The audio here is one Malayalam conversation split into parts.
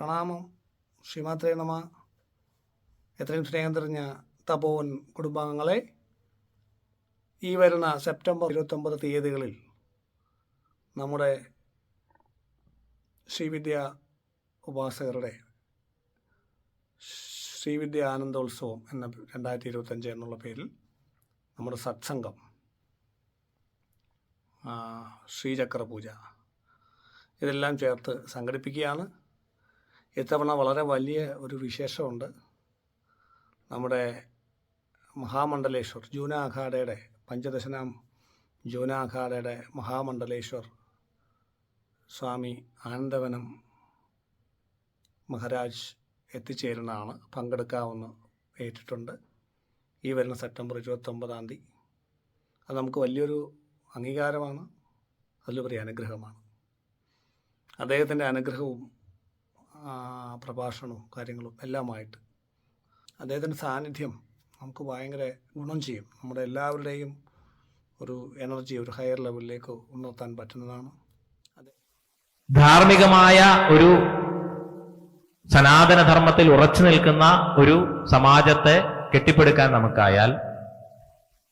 പ്രണാമം. ശ്രീമാത്രേ നമ. എത്രയും സ്നേഹം തെറിഞ്ഞ തപോവൻ കുടുംബാംഗങ്ങളെ ഈ വരുന്ന സെപ്റ്റംബർ ഇരുപത്തൊമ്പത് തീയതികളിൽ നമ്മുടെ ശ്രീവിദ്യ ഉപാസകരുടെ ശ്രീവിദ്യ ആനന്ദോത്സവം എന്ന രണ്ടായിരത്തി ഇരുപത്തഞ്ച് എന്നുള്ള പേരിൽ നമ്മുടെ സത്സംഗം ശ്രീചക്ര പൂജ ഇതെല്ലാം ചേർത്ത് സംഘടിപ്പിക്കുകയാണ്. ഇത്തവണ വളരെ വലിയ ഒരു വിശേഷമുണ്ട്. നമ്മുടെ മഹാമണ്ഡലേശ്വർ ജൂന അഖാഡയുടെ പഞ്ചദശനാം ജൂന അഖാഡയുടെ മഹാമണ്ഡലേശ്വർ സ്വാമി ആനന്ദവനം മഹാരാജ് എത്തിച്ചേരുന്നതാണ്. പങ്കെടുക്കാമെന്ന് ഏറ്റിട്ടുണ്ട്. ഈ വരുന്ന സെപ്റ്റംബർ ഇരുപത്തൊമ്പതാം തീയതി. അത് നമുക്ക് വലിയൊരു അംഗീകാരമാണ്. അതിലുപരി അനുഗ്രഹമാണ്. അദ്ദേഹത്തിന്റെ അനുഗ്രഹവും പ്രഭാഷണവും കാര്യങ്ങളും എല്ലാമായിട്ട്. അദ്ദേഹത്തിന്റെ സാന്നിധ്യം നമുക്ക് ഭയങ്കര ഗുണം ചെയ്യും. നമ്മുടെ എല്ലാവരുടെയും ഒരു എനർജി ഒരു ഹയർ ലെവലിലേക്ക് ഉണർത്താൻ പറ്റുന്നതാണ്. ധാർമ്മികമായ ഒരു സനാതനധർമ്മത്തിൽ ഉറച്ചു നിൽക്കുന്ന ഒരു സമാജത്തെ കെട്ടിപ്പടുക്കാൻ നമുക്കായാൽ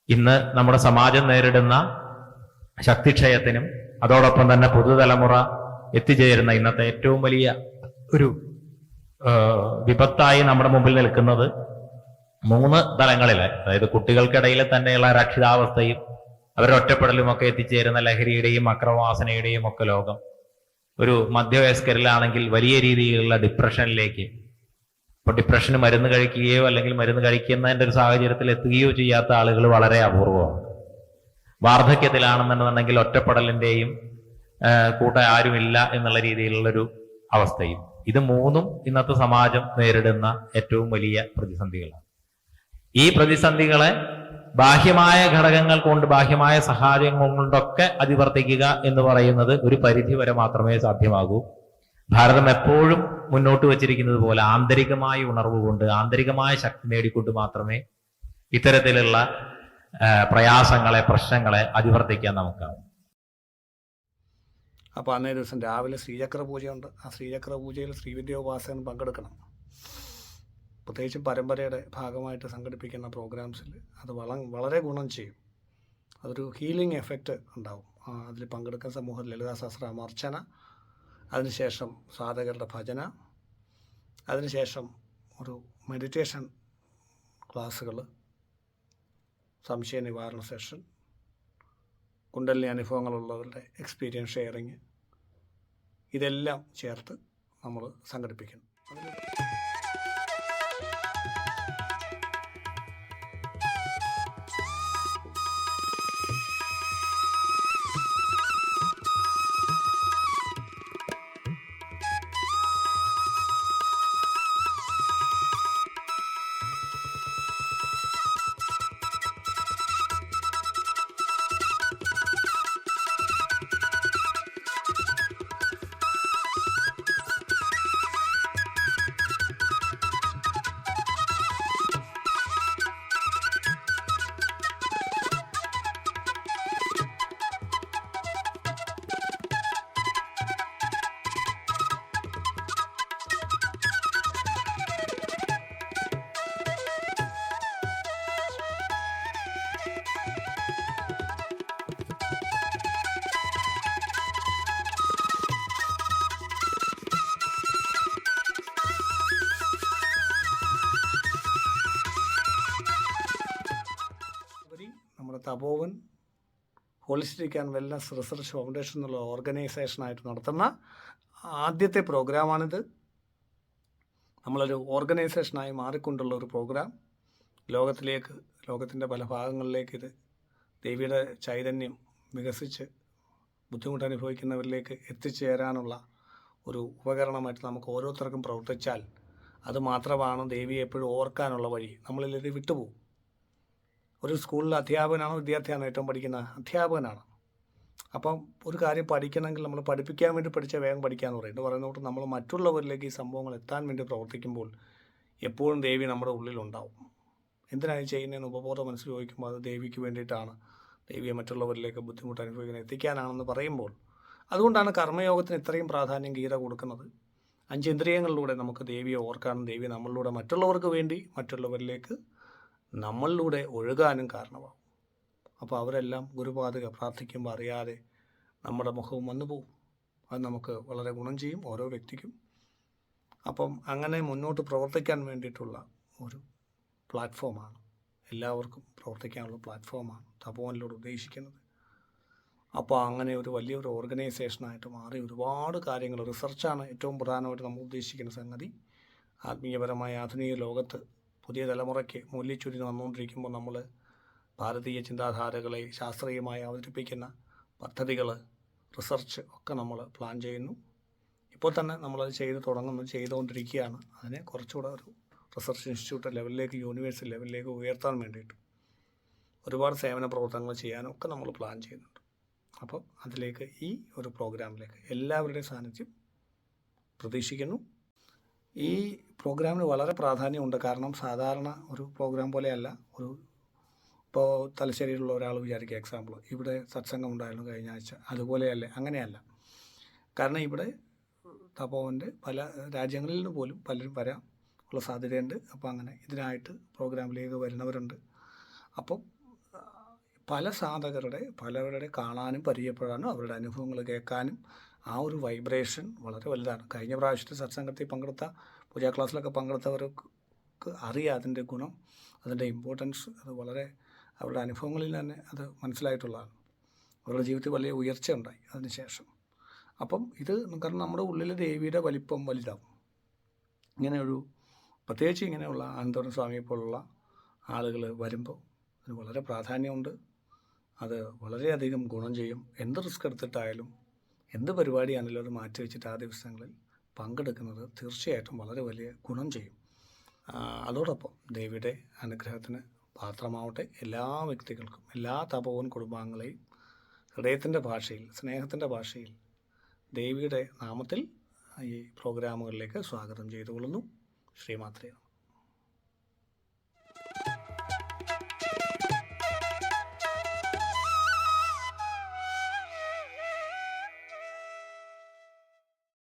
ഇന്ന് നമ്മുടെ സമാജം നേരിടുന്ന ശക്തിക്ഷയത്തിനും അതോടൊപ്പം തന്നെ പുതുതലമുറ എത്തിച്ചേരുന്ന ഇന്നത്തെ ഏറ്റവും വലിയ ഒരു വിപത്തായി നമ്മുടെ മുമ്പിൽ നിൽക്കുന്നത് മൂന്ന് തലങ്ങളിലെ. അതായത് കുട്ടികൾക്കിടയിൽ തന്നെയുള്ള രക്ഷിതാവസ്ഥയും അവരുടെ ഒറ്റപ്പെടലും ഒക്കെ എത്തിച്ചേരുന്ന ലഹരിയുടെയും അക്രമവാസനയുടെയും ഒക്കെ ലോകം ഒരു മധ്യവയസ്കരിലാണെങ്കിൽ വലിയ രീതിയിലുള്ള ഡിപ്രഷനിലേക്ക് ഇപ്പൊ ഡിപ്രഷന് മരുന്ന് കഴിക്കുകയോ അല്ലെങ്കിൽ മരുന്ന് കഴിക്കുന്നതിന്റെ ഒരു സാഹചര്യത്തിൽ എത്തുകയോ ചെയ്യാത്ത ആളുകൾ വളരെ അപൂർവമാണ്. വാർദ്ധക്യത്തിലാണെന്നുണ്ടെന്നുണ്ടെങ്കിൽ ഒറ്റപ്പെടലിന്റെയും കൂട്ട ആരുമില്ല എന്നുള്ള രീതിയിലുള്ളൊരു അവസ്ഥയും. ഇത് മൂന്നും ഇന്നത്തെ സമാജം നേരിടുന്ന ഏറ്റവും വലിയ പ്രതിസന്ധികളാണ്. ഈ പ്രതിസന്ധികളെ ബാഹ്യമായ ഘടകങ്ങൾ കൊണ്ട് ബാഹ്യമായ സഹായങ്ങൾ കൊണ്ടൊക്കെ അതിവർത്തിക്കുക എന്ന് പറയുന്നത് ഒരു പരിധി വരെ മാത്രമേ സാധ്യമാകൂ. ഭാരതം എപ്പോഴും മുന്നോട്ട് വച്ചിരിക്കുന്നത് പോലെ ആന്തരികമായ ഉണർവ് കൊണ്ട് ആന്തരികമായ ശക്തി നേടിക്കൊണ്ട് മാത്രമേ ഇത്തരത്തിലുള്ള പ്രയാസങ്ങളെ പ്രശ്നങ്ങളെ അതിവർത്തിക്കാൻ നമുക്കാവും. അപ്പോൾ അന്നേ ദിവസം രാവിലെ ശ്രീചക്ര പൂജയുണ്ട്. ആ ശ്രീചക്ര പൂജയിൽ ശ്രീവിദ്യോപാസകൻ പങ്കെടുക്കണം. പ്രത്യേകിച്ചും പരമ്പരയുടെ ഭാഗമായിട്ട് സംഘടിപ്പിക്കുന്ന പ്രോഗ്രാംസിൽ അത് വള വളരെ ഗുണം ചെയ്യും. അതൊരു ഹീലിംഗ് എഫക്റ്റ് ഉണ്ടാവും. അതിൽ പങ്കെടുക്കുന്ന സമൂഹത്തിൽ ലളിതാ സഹസ്രനാമ അർച്ചന അതിനുശേഷം സാധകരുടെ ഭജന അതിനുശേഷം ഒരു മെഡിറ്റേഷൻ ക്ലാസ്സുകൾ സംശയ നിവാരണ സെഷൻ കുണ്ടലിനി അനുഭവങ്ങളുള്ളവരുടെ എക്സ്പീരിയൻസ് ഷെയറിങ് ഇതെല്ലാം ചേർത്ത് നമ്മൾ സംഘടിപ്പിക്കുന്നു. Tapovan holistic and wellness research foundation എന്നുള്ള ഓർഗനൈസേഷനായിട്ട് നടത്തുന്ന ആദ്യത്തെ പ്രോഗ്രാമാണിത്. നമ്മളൊരു ഓർഗനൈസേഷനായി മാറിക്കൊണ്ടുള്ള ഒരു പ്രോഗ്രാം. ലോകത്തിലേക്ക് ലോകത്തിന്റെ പല ഭാഗങ്ങളിലേക്ക് ഇത് ദേവിയുടെ ചൈതന്യം വികസിച്ച് ബുദ്ധിമുട്ട് അനുഭവിക്കുന്നവരിലേക്ക് എത്തിച്ചേരാനുള്ള ഒരു ഉപകരണമായിട്ട് നമുക്ക് ഓരോരുത്തർക്കും പ്രവർത്തിച്ചാൽ അത് മാത്രമാണ് ദേവിയെ എപ്പോഴും ഓർക്കാനുള്ള വഴി. നമ്മളിൽ വിട്ടുപോകും. ഒരു സ്കൂളിൽ അധ്യാപകനാണോ വിദ്യാർത്ഥിയാണോ ഏറ്റവും പഠിക്കുന്നത്? അധ്യാപകനാണ്. അപ്പം ഒരു കാര്യം പഠിക്കണമെങ്കിൽ നമ്മൾ പഠിപ്പിക്കാൻ വേണ്ടി പഠിച്ച വേഗം പഠിക്കാന്ന് പറയും. എന്ന് പറയുന്നതുകൊണ്ട് നമ്മൾ മറ്റുള്ളവരിലേക്ക് ഈ സംഭവങ്ങൾ എത്താൻ വേണ്ടി പ്രവർത്തിക്കുമ്പോൾ എപ്പോഴും ദേവി നമ്മുടെ ഉള്ളിലുണ്ടാവും. എന്തിനാണ് ചെയ്യുന്നതെന്ന് ഉപബോധ മനസ്സിൽ ചോദിക്കുമ്പോൾ അത് ദേവിക്ക് വേണ്ടിയിട്ടാണ്. ദേവിയെ മറ്റുള്ളവരിലേക്ക് ബുദ്ധിമുട്ട് അനുഭവിക്കുന്നത് എത്തിക്കാനാണെന്ന് പറയുമ്പോൾ അതുകൊണ്ടാണ് കർമ്മയോഗത്തിന് ഇത്രയും പ്രാധാന്യം ഗീത കൊടുക്കുന്നത്. അഞ്ചേന്ദ്രിയങ്ങളിലൂടെ നമുക്ക് ദേവിയെ ഓർക്കാനും ദേവി നമ്മളിലൂടെ മറ്റുള്ളവർക്ക് വേണ്ടി മറ്റുള്ളവരിലേക്ക് നമ്മളിലൂടെ ഒഴുകാനും കാരണമാകും അപ്പോൾ അവരെല്ലാം ഗുരുപാതക പ്രാർത്ഥിക്കുമ്പോൾ അറിയാതെ നമ്മുടെ മുഖവും വന്നു പോകും. അത് നമുക്ക് വളരെ ഗുണം ചെയ്യും ഓരോ വ്യക്തിക്കും. അപ്പം അങ്ങനെ മുന്നോട്ട് പ്രവർത്തിക്കാൻ വേണ്ടിയിട്ടുള്ള ഒരു പ്ലാറ്റ്ഫോമാണ്. എല്ലാവർക്കും പ്രവർത്തിക്കാനുള്ള പ്ലാറ്റ്ഫോമാണ് തപോവനിലൂടെ ഉദ്ദേശിക്കുന്നത്. അപ്പോൾ അങ്ങനെ ഒരു വലിയൊരു ഓർഗനൈസേഷനായിട്ട് മാറി ഒരുപാട് കാര്യങ്ങൾ. റിസർച്ചാണ് ഏറ്റവും പ്രധാനമായിട്ട് നമ്മൾ ഉദ്ദേശിക്കുന്ന സംഗതി. ആത്മീയപരമായ ആധുനിക ലോകത്ത് പുതിയ തലമുറയ്ക്ക് മൂല്യച്ചുരി വന്നുകൊണ്ടിരിക്കുമ്പോൾ നമ്മൾ ഭാരതീയ ചിന്താധാരകളെ ശാസ്ത്രീയമായി അവതരിപ്പിക്കുന്ന പദ്ധതികൾ റിസർച്ച് ഒക്കെ നമ്മൾ പ്ലാൻ ചെയ്യുന്നു. ഇപ്പോൾ തന്നെ നമ്മളത് ചെയ്ത് തുടങ്ങുന്നു ചെയ്തുകൊണ്ടിരിക്കുകയാണ്. അതിനെ കുറച്ചുകൂടെ ഒരു റിസർച്ച് ഇൻസ്റ്റിറ്റ്യൂട്ട് ലെവലിലേക്ക് യൂണിവേഴ്സിറ്റി ലെവലിലേക്ക് ഉയർത്താൻ വേണ്ടിയിട്ട് ഒരുപാട് സേവന പ്രവർത്തനങ്ങൾ ചെയ്യാനും ഒക്കെ നമ്മൾ പ്ലാൻ ചെയ്യുന്നുണ്ട്. അപ്പോൾ അതിലേക്ക് ഈ ഒരു പ്രോഗ്രാമിലേക്ക് എല്ലാവരുടെയും സാന്നിധ്യം പ്രതീക്ഷിക്കുന്നു. ഈ പ്രോഗ്രാമിന് വളരെ പ്രാധാന്യമുണ്ട്. കാരണം സാധാരണ ഒരു പ്രോഗ്രാം പോലെയല്ല. ഒരു ഇപ്പോൾ തലശ്ശേരിയിലുള്ള ഒരാൾ വിചാരിക്കുക എക്സാമ്പിൾ ഇവിടെ സത്സംഗം ഉണ്ടായിരുന്നു കഴിഞ്ഞ ആഴ്ച. അതുപോലെയല്ലേ അങ്ങനെയല്ല. കാരണം ഇവിടെ തപോവന്റെ പല രാജ്യങ്ങളിൽ നിന്ന് പോലും പലരും വരാം ഉള്ള സാധ്യതയുണ്ട്. അപ്പോൾ അങ്ങനെ ഇതിനായിട്ട് പ്രോഗ്രാമിലേക്ക് വരുന്നവരുണ്ട്. അപ്പം പല സാധകരുടെ പലവരുടെ കാണാനും പരിചയപ്പെടാനും അവരുടെ അനുഭവങ്ങൾ കേൾക്കാനും ആ ഒരു വൈബ്രേഷൻ വളരെ വലുതാണ്. കഴിഞ്ഞ പ്രാവശ്യത്തെ സത്സംഗത്തിൽ പങ്കെടുത്ത പൂജാ ക്ലാസ്സിലൊക്കെ പങ്കെടുത്തവർക്ക് അറിയാം അതിന്റെ ഗുണം അതിന്റെ ഇമ്പോർട്ടൻസ് അത് വളരെ അവരുടെ അനുഭവങ്ങളിൽ തന്നെ അത് മനസ്സിലായിട്ടുള്ളതാണ്. അവരുടെ ജീവിതത്തിൽ വലിയ ഉയർച്ച ഉണ്ടായി അതിനുശേഷം അപ്പം ഇത് കാരണം നമ്മുടെ ഉള്ളിലെ ദേവിയുടെ വലിപ്പം വലുതാവും. ഇങ്ങനെയൊരു പ്രത്യേകിച്ച് ഇങ്ങനെയുള്ള ആനന്ദവരൻ സ്വാമിയെ പോലുള്ള ആളുകൾ വരുമ്പോൾ അതിന് വളരെ പ്രാധാന്യമുണ്ട്. അത് വളരെയധികം ഗുണം ചെയ്യും. എന്ത് റിസ്ക് എടുത്തിട്ടായാലും എന്ത് പരിപാടിയാണെങ്കിലും അത് മാറ്റി വെച്ചിട്ട് ആ ദിവസങ്ങളിൽ പങ്കെടുക്കുന്നത് തീർച്ചയായിട്ടും വളരെ വലിയ ഗുണം ചെയ്യും. അതോടൊപ്പം ദേവിയുടെ അനുഗ്രഹത്തിന് പാത്രമാവട്ടെ എല്ലാ വ്യക്തികൾക്കും എല്ലാ തപോവൻ കുടുംബാംഗങ്ങളെയും ഹൃദയത്തിന്റെ ഭാഷയിൽ സ്നേഹത്തിന്റെ ഭാഷയിൽ ദേവിയുടെ നാമത്തിൽ ഈ പ്രോഗ്രാമുകളിലേക്ക് സ്വാഗതം ചെയ്തുകൊള്ളുന്നു. ശ്രീമാത്രേ നമഃ.